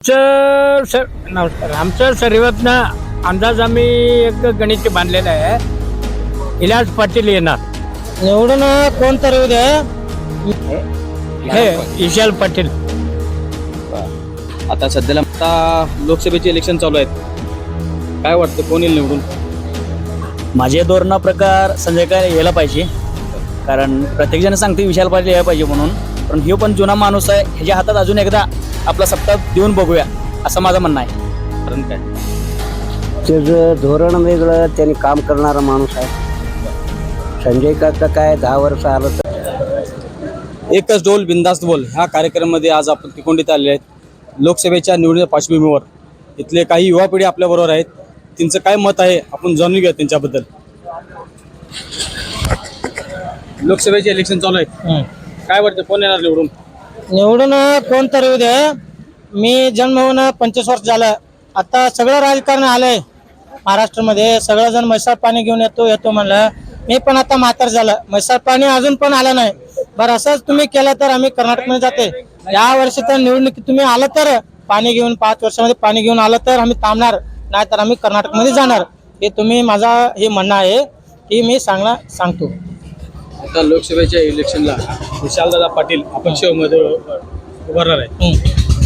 आमचं सर नमस्कार. आमचं सर्वातनं अंदाज आम्ही एक गणित बांधलेलं आहे. इलाज पाटील येणार. निवडून कोणतरी येऊ द्या. हे इशाल पाटील. आता सध्याला आता लोकसभेचे इलेक्शन चालू आहेत. काय वाटतं कोण येईल निवडून? माझे धोरणा प्रकार संजय काय यायला पाहिजे. कारण प्रत्येकजण सांगते विशाल पाटील यायला पाहिजे म्हणून. पण ह्यो पण जुना माणूस आहे ह्याच्या हातात अजून एकदा आपला सप्ताह देऊन बघूया असं माझं म्हणणं आहे. कारण काय? त्याचं धोरण वेगळं त्यांनी काम करणारा माणूस आहे. संजय काका काय दहा वर्ष आलं तर? एकच डोल बिंदास्त बोल. ह्या कार्यक्रमामध्ये आज आपण तिकोंडीत आलेले आहेत. लोकसभेच्या निवडणुकीच्या पार्श्वभूमीवर इथले काही युवा पिढी आपल्याबरोबर आहेत. त्यांचं काय मत आहे आपण जाणून घेऊया त्यांच्याबद्दल. लोकसभेचे इलेक्शन चालू आहेत. काय वाटतं कोण येणार निवडून? निवडून कोणतरी येऊ दे. मी जन्म होऊन पंचवीस वर्ष झालं. आता सगळं राजकारण आलंय महाराष्ट्रामध्ये. सगळं जण म्हैसाळ पाणी घेऊन येतो येतो म्हणलं. मी पण आता म्हातार झालं. म्हैसाळ पाणी अजून पण आलं नाही. बरं असंच तुम्ही केलं तर आम्ही कर्नाटकमध्ये जाते. या वर्षी तर निवडणुकीत तुम्ही आलं तर पाणी घेऊन पाच वर्षामध्ये पाणी घेऊन आलं तर आम्ही थांबणार. नाहीतर आम्ही कर्नाटकमध्ये जाणार. हे तुम्ही माझा हे म्हणणं आहे. की मी सांगणार सांगतो. आता लोकसभेच्या इलेक्शनला विशालदादा पाटील अपक्ष उमेदवार उभारणार आहे.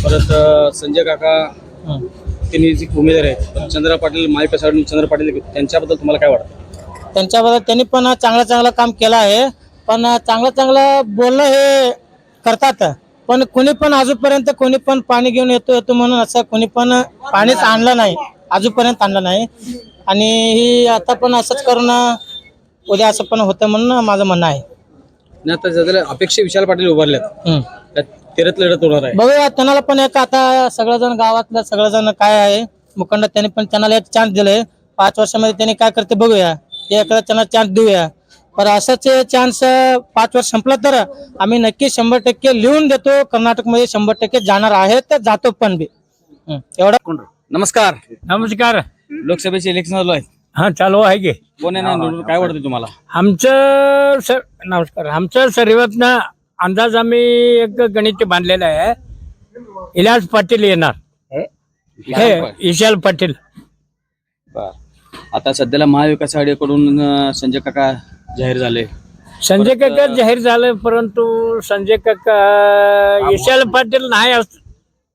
परत अं, संजय काका. त्यांनी जी उमेदवार आहेत चंद्रा पाटील आघाडी चंद्र पाटील त्यांच्याबद्दल तुम्हाला काय वाटतं? त्यांच्याबद्दल त्यांनी पण चांगलं चांगलं काम केलं आहे. पण चांगलं चांगलं बोलणं हे करतात. पण कोणी पण अजूनपर्यंत कोणी पण पाणी घेऊन येतो येतो म्हणून असं कोणी पण पाणीच आणलं नाही. अजूनपर्यंत आणलं नाही. आणि ही आता पण असंच करून उद्या असं पण होतं म्हणून माझं म्हणणं आहे. आणि आता सध्याला अपेक्षा विशाल पाटील उभारल्यात. हम्म. त्यात तेरत लढत होणार आहे. बघूया त्यांना पण एक आता सगळेजण गावातलं सगळेजण काय आहे? मुखंड त्यांनी पण त्यांना एक चान्स दिले पाच वर्षामध्ये त्यांनी काय करते बघूया. ते एखादा त्यांना चान्स देऊया. पण असंच चान्स पाच वर्ष संपलं तर आम्ही नक्की शंभर टक्के लिहून देतो. कर्नाटकमध्ये शंभर टक्के जाणार आहे तर जातो पण बी. हम्म. एवढं. नमस्कार. नमस्कार. लोकसभेचे इलेक्शन चालू आहे हा चालू आहे की. कोण येणार निवडून? काय वाटतं तुम्हाला? आमचं सर नमस्कार. आमचं सर्वातनं अंदाज आम्ही एक गणित बांधलेलं आहे. इलाज पाटील येणार. हे? इशाल पाटील. आता सध्याला महाविकास आघाडीकडून अं, संजय काका जाहीर झाले. संजय काका जाहीर झालं परंतु संजय काका इशाल पाटील नाही अस-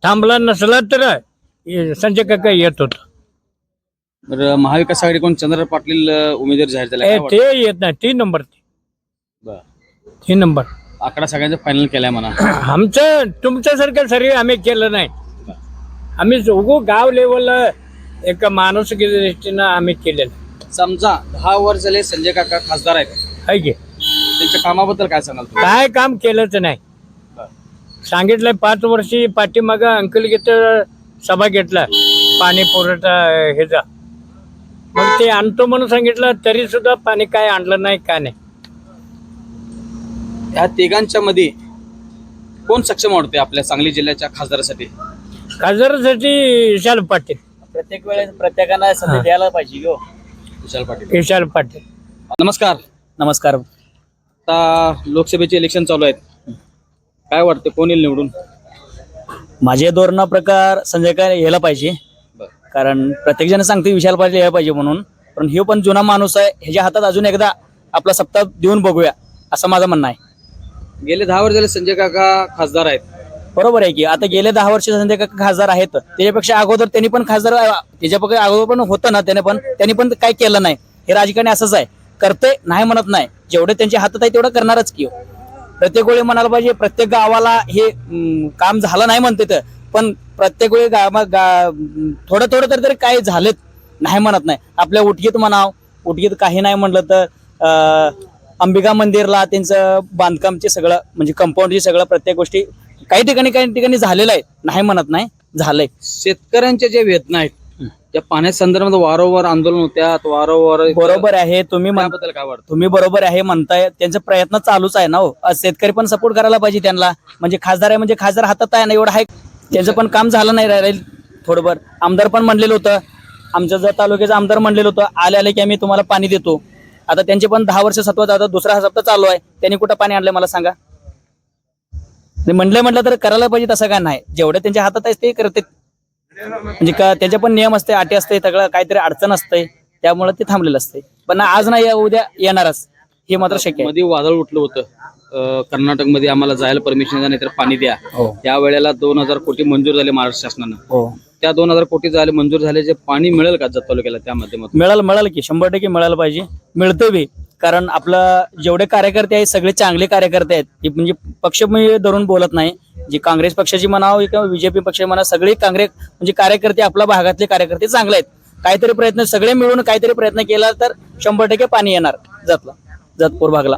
थांबला नसला तर हे संजय काका येत होत. तर महाविकास आघाडीकडून चंद्र पाटील उमेदवार जाहीर झाले काय वाटतं? ते येत नाही. तीन नंबर बरं. तीन नंबर. आकडा सगळ्यांचा फायनल केलाय म्हणा. आमचं तुमच्यासारखं सर्व आम्ही केलं नाही. आम्ही उगो गाव लेवलला एक माणुसकीच्या दृष्टीनं आम्ही केलेलं. समजा दहा वर्ष झाले संजय काका खासदार आहेत. आहे की. त्यांच्या कामाबद्दल काय सांगाल तुम्ही? काय काम केलंच नाही. सांगितलंय पाच वर्षी पाठीमाग अंकल घेत सभा घेतला. पाणी पुरवठा ह्याचा ते आणतो म्हणून सांगितलं तरी सुद्धा पाणी काय आणलं नाही काय नाही? ह्या तिघांच्या मध्ये कोण सक्षम वाटते आपल्या सांगली जिल्ह्याच्या खासदारासाठी? खासदारासाठी विशाल पाटील. प्रत्येक वेळेस प्रत्येकाला संधी द्यायला पाहिजे हो विशाल पाटील. विशाल पाटील. नमस्कार. नमस्कार. आता लोकसभेचे इलेक्शन चालू आहेत. काय वाटतं कोण येईल निवडून? माझे धोरणा प्रकार संजय काय यायला पाहिजे. कारण प्रत्येकजण सांगते विशाल पाटील यायला पाहिजे म्हणून. पण ह्यो पण जुना माणूस आहे. ह्याच्या हातात अजून एकदा आपला सप्ताह देऊन बघूया असं माझं म्हणणं आहे. गेले दहा वर्ष झाले संजय काका खासदार आहेत. बरोबर आहे की आता गेले दहा वर्ष संजय काका खासदार आहेत. त्याच्यापेक्षा अगोदर त्यांनी पण खासदार त्याच्यापेक्षा अगोदर पण होतं ना त्याने पण त्यांनी पण काय केलं नाही. हे राजकारणी असंच आहे. करते नाही म्हणत नाही. जेवढे त्यांच्या हातात आहे तेवढं करणारच की हो. प्रत्येक वेळी म्हणायला पाहिजे प्रत्येक गावाला हे काम झालं नाही म्हणते तर. पण प्रत्येक वेळी गा थोडं थोडं तरी तरी काय झालेत. नाही म्हणत नाही. आपल्या उटगीत म्हणाव. उटगीत काही नाही म्हणलं तर अंबिका मंदिरला त्यांचं बांधकामचे सगळं म्हणजे कंपाऊंडचे सगळं प्रत्येक गोष्टी काही ठिकाणी काही ठिकाणी झालेलं आहे. नाही म्हणत नाही. झालंय. शेतकऱ्यांच्या ज्या वेदना आहेत त्या पाण्या संदर्भात वारंवार आंदोलन होत्यात वारंवार बरोबर आहे. तुम्ही काय वाटतं? तुम्ही बरोबर आहे म्हणताय. त्यांचा प्रयत्न चालूच आहे ना हो. शेतकरी पण सपोर्ट करायला पाहिजे त्यांना. म्हणजे खासदार आहे म्हणजे खासदार हातात आहे ना. एवढं आहे त्यांचं पण काम झालं नाही राहील. थोडंफार आमदार पण म्हणलेलं होतं. आमच्या जर तालुक्याचं आमदार म्हणलेलं होतं आले आले की आम्ही तुम्हाला पाणी देतो. आता त्यांचे पण दहा वर्ष सत्वात आता दुसरा सप्ताह चालू आहे. त्यांनी कुठं पाणी आणलं मला सांगा? म्हणजे म्हणलं म्हटलं तर करायला पाहिजे तसं काय नाही. जेवढं त्यांच्या हातात आहे ते करते. म्हणजे का त्याचे पण नियम असते अटी असते सगळं काहीतरी अडचण असते. त्यामुळे ते थांबलेलं असते. पण आज नाही उद्या येणारच. हे मात्र शक्यमध्ये वादळ उठलं होतं. कर्नाटकमध्ये आम्हाला जायला परमिशन द्या नाहीतर पाणी द्या. हो. त्या वेळेला दोन हजार कोटी मंजूर झाले महाराष्ट्र शासनानं. हो. त्या दोन हजार कोटी झाले मंजूर झाले जे पाणी मिळेल का जत तालुक्याला त्या माध्यमातून? मिळालं मिळालं की. शंभर टक्के मिळालं पाहिजे. मिळतं बी. कारण आपलं जेवढे कार्यकर्ते आहेत सगळे चांगले कार्यकर्ते आहेत. की म्हणजे पक्ष धरून बोलत नाही. जी काँग्रेस पक्षाची म्हणावं किंवा बीजेपी पक्षाची म्हणा सगळे काँग्रेस म्हणजे कार्यकर्ते आपल्या भागातले कार्यकर्ते चांगले आहेत. काहीतरी प्रयत्न सगळे मिळून काहीतरी प्रयत्न केला तर शंभर टक्के पाणी येणार जतला जतपूर भागला.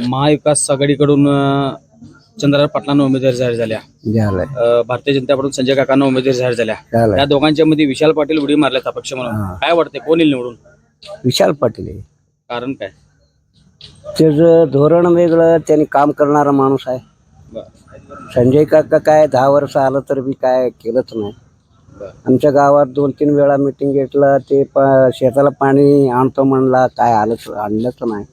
महाविकास आघाडीकडून अं, चंद्रराव पाटलांना उमेदवारी जाहीर झाल्या. झालंय. अं, भारतीय जनता पार्टीकडून संजय काकांना उमेदवारी जाहीर झाल्या. झालंय. या दोघांच्या मध्ये विशाल पाटील उडी मारल्यात अपक्ष म्हणून. काय वाटतंय कोण येईल निवडून? विशाल पाटील आहे. कारण काय? त्याचं धोरण वेगळं त्यांनी काम करणारा माणूस आहे. बरं. संजय काका काय दहा वर्ष आलं तर बी काय केलंच नाही. बरं. आमच्या गावात दोन तीन वेळा मिटिंग घेतलं ते प शेताला पाणी आणतो म्हणला काय आलंच आणलंच नाही.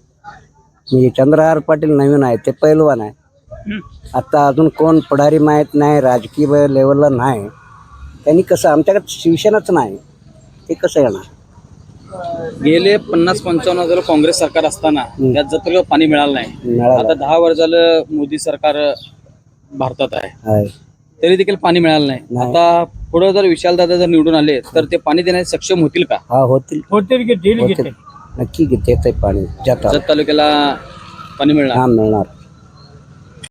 म्हणजे चंद्रहार पाटील नवीन आहे ते पैलवान आहे. आता अजून कोण पुढारी माहीत नाही राजकीय लेवलला नाही. त्यांनी कसं आमच्याकडे शिवसेनाच नाही. ते कसं येणार? गेले पन्नास पंचावन्न हजार काँग्रेस सरकार असताना त्यात जर पाणी मिळालं नाही मिळालं. आता दहा वर्ष झालं मोदी सरकार भारतात आहे. आहे. तरी देखील पाणी मिळालं नाही. नाही. आता पुढे जर विशाल दादा जर निवडून आले तर ते पाणी देण्यास सक्षम होतील का? हा होतील. होतील की देईल की होतील. नक्की घेते पाणी जातात जत तालुक्याला पाणी मिळणार. हा मिळणार.